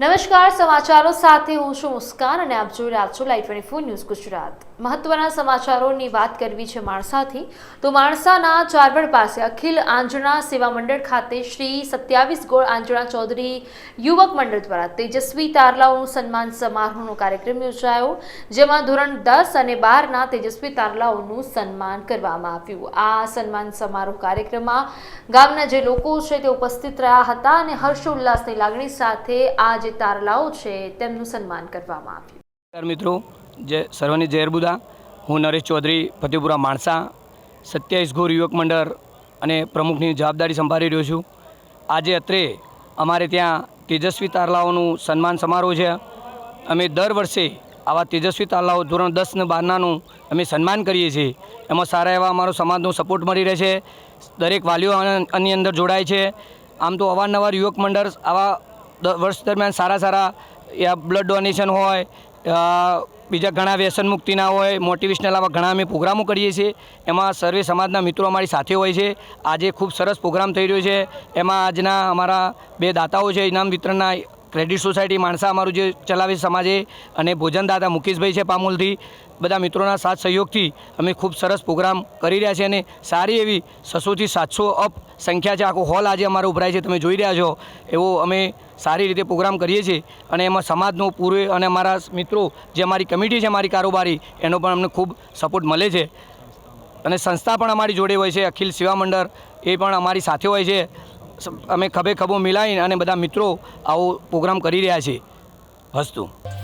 નમસ્કાર, સમાચારો સાથે હું છું મુસ્કાન અને આપ જોઈ રહ્યા છો live twenty four news Gujarat. મહત્વના સમાચારોની વાત કરવી છે માણસાથી, તો માણસાના ચારવડ પાસે અખિલ આંજણા સેવા મંડળ ખાતે શ્રી સત્યાવીસ ગોળ આંજણા ચૌધરી યુવક મંડળ દ્વારા તેજસ્વી તારલાઓનું સન્માન સમારોહનો કાર્યક્રમ યોજાયો, જેમાં ધોરણ દસ અને બારના તેજસ્વી તારલાઓનું સન્માન કરવામાં આવ્યું. આ સન્માન સમારોહ કાર્યક્રમમાં ગામના જે લોકો છે તે ઉપસ્થિત રહ્યા હતા અને હર્ષોલ્લાસની લાગણી સાથે આ જે તારલાઓ છે તેમનું સન્માન કરવામાં આવ્યું. મિત્રો જય સર્વની જય અર્બુદા. હું નરેશ ચૌધરી, ફતેપુરા માણસા, સત્યાવીસ ઘોર યુવક મંડળ અને પ્રમુખની જવાબદારી સંભાળી રહ્યો છું. આજે અત્રે અમારે ત્યાં તેજસ્વી તારલાઓનું સન્માન સમારોહ છે. અમે દર વર્ષે આવા તેજસ્વી તારલાઓ ધોરણ દસ ને બારનાનું અમે સન્માન કરીએ છીએ. એમાં સારા એવા અમારો સમાજનો સપોર્ટ મળી રહે છે. દરેક વાલીઓ આની અંદર જોડાય છે. આમ તો અવારનવાર યુવક મંડળ આવા વર્ષ દરમિયાન સારા સારા બ્લડ ડોનેશન હોય બીજા ઘણા વ્યસન મુક્તિના હોય મોટિવેશનલ આવા ઘણા અમે પ્રોગ્રામો કરીએ છીએ. એમાં સર્વે સમાજના મિત્રો અમારી સાથે હોય છે. આજે ખૂબ સરસ પ્રોગ્રામ થઈ રહ્યો છે. એમાં આજના અમારા બે દાતાઓ છે. ઇનામ વિતરણના ક્રેડિટ સોસાયટી માણસા અમારું જે ચલાવે સમાજે અને ભોજનદાતા મુકેશભાઈ છે પામોલથી, બધા મિત્રોના સાથ સહયોગથી અમે ખૂબ સરસ પ્રોગ્રામ કરી રહ્યા છીએ અને સારી એવી છસોથી સાતસો અપ સંખ્યા છે. આખો હોલ આજે અમારો ઉભરાય છે. તમે જોઈ રહ્યા છો એવો અમે સારી રીતે પ્રોગ્રામ કરીએ છીએ અને એમાં સમાજનો પૂરે અને અમારા મિત્રો જે અમારી કમિટી છે, અમારી કારોબારી, એનો પણ અમને ખૂબ સપોર્ટ મળે છે. અને સંસ્થા પણ અમારી જોડે હોય છે. અખિલ સેવા મંડળ એ પણ અમારી સાથે હોય છે. અમે ખભે ખભો મિલાવીને અને બધા મિત્રો આવો પ્રોગ્રામ કરી રહ્યા છીએ. હસ્તું.